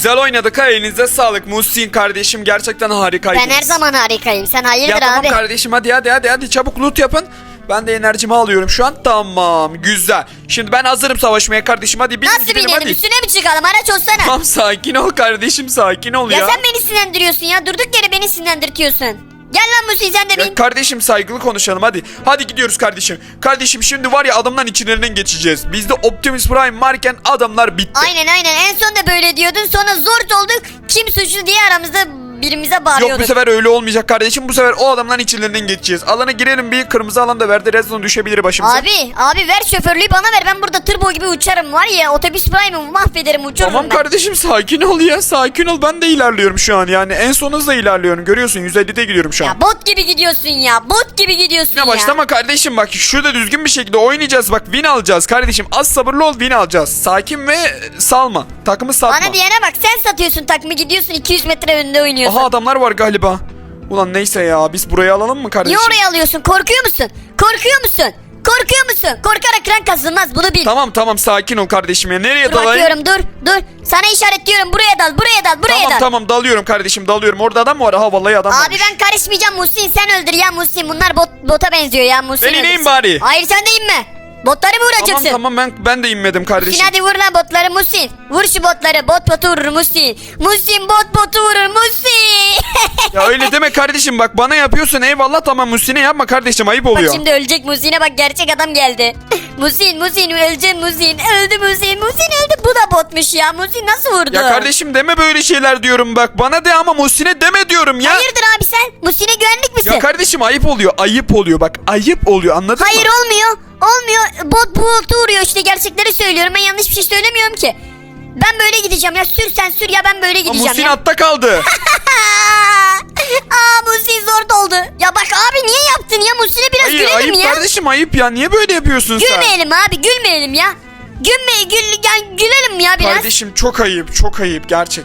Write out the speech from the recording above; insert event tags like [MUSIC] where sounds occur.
Güzel oynadık ha elinize sağlık Muhsin kardeşim gerçekten harikaydınız. Ben her zaman harikayım. Sen hayırdır Ya tamam abi? kardeşim hadi hadi hadi hadi çabuk loot yapın. Ben de enerjimi alıyorum şu an. Tamam güzel. Şimdi ben hazırım savaşmaya kardeşim hadi binin Nasıl gidelim binelim? hadi. Üstüne mi çıkalım? Araç olsana. Tamam sakin ol kardeşim sakin ol ya. Ya sen beni sinirlendiriyorsun ya. Durduk yere beni sinirlendirtiyorsun. Gel lan Musi sen de. Ya kardeşim saygılı konuşalım hadi. Hadi gidiyoruz kardeşim. Kardeşim şimdi var ya adamların içlerinden geçeceğiz. Bizde Optimus Prime varken adamlar bitti. Aynen aynen. En son da böyle diyordun. Sonra zor olduk. Kim suçlu diye aramızda birimize bağırıyorduk. Yok bu sefer öyle olmayacak kardeşim. Bu sefer o adamların içlerinden geçeceğiz. Alana girelim bir kırmızı alanda verdi. Rezon düşebilir başımıza. Abi abi ver şoförlüğü bana ver. Ben burada turbo gibi uçarım var ya. Otobüs prime'ı mahvederim uçururum Tamam ben. kardeşim sakin ol ya sakin ol ben de ilerliyorum şu an yani en son hızla ilerliyorum görüyorsun 150'de gidiyorum şu an. Ya bot gibi gidiyorsun ya. Bot gibi gidiyorsun Ya başlama kardeşim bak şurada düzgün bir şekilde oynayacağız bak win alacağız kardeşim az sabırlı ol win alacağız sakin ve salma takımı satma. Bana diyene bak sen satıyorsun takımı gidiyorsun 200 metre önünde oynuyorsun. Aha adamlar var galiba. Ulan neyse ya biz burayı alalım mı kardeşim? Niye oraya alıyorsun? Korkuyor musun? Korkuyor musun? Korkuyor musun? Korkarak rank kazılmaz bunu bil. Tamam tamam sakin ol kardeşim ya nereye dur dalayım? bakıyorum dur dur. Sana işaretliyorum buraya dal buraya dal buraya Tamam dal. tamam dalıyorum kardeşim dalıyorum orada adam var? Aha vallahi adam Abi varmış. ben karışmayacağım Muhsin sen öldür ya Muhsin. Bunlar bot, bota benziyor ya Muhsin. Ben ineyim öldürsün. bari. Hayır sen de inme. Botları mı Tamam vuracaksın? tamam ben ben de inmedim Muhsin kardeşim. hadi vur lan botları Muhsin. Vur şu botları bot botu vurur Muhsin. Muhsin bot botu vurur Muhsin. [LAUGHS] Ya öyle deme kardeşim bak bana yapıyorsun eyvallah tamam Muhsin'e yapma kardeşim ayıp Bak oluyor. şimdi ölecek Muhsin'e bak gerçek adam geldi. [LAUGHS] Muhsin Muhsin ölecek Muhsin. Öldü Muhsin Muhsin öldü. Bu da botmuş ya. Muhsin nasıl vurdu? Ya kardeşim deme böyle şeyler diyorum bak bana de ama Muhsin'e deme diyorum ya. Hayırdır abi sen? Muhsin'e güvenlik misin? Ya kardeşim ayıp oluyor ayıp oluyor bak ayıp oluyor anladın Hayır mı? olmuyor. Olmuyor. Bot bu botu vuruyor işte gerçekleri söylüyorum. Ben yanlış bir şey söylemiyorum ki. Ben böyle gideceğim ya sür sen sür ya ben böyle gideceğim Muhsin ya. atta kaldı. [LAUGHS] Aa Muhsin zor doldu. Ya bak abi niye yaptın ya Muhsin'e biraz Hayır gülelim ayıp ya. kardeşim ayıp ya niye böyle yapıyorsun sen? Gülmeyelim abi gülmeyelim ya. Gülme, gül, yani gülelim ya biraz. Kardeşim çok ayıp çok ayıp gerçek.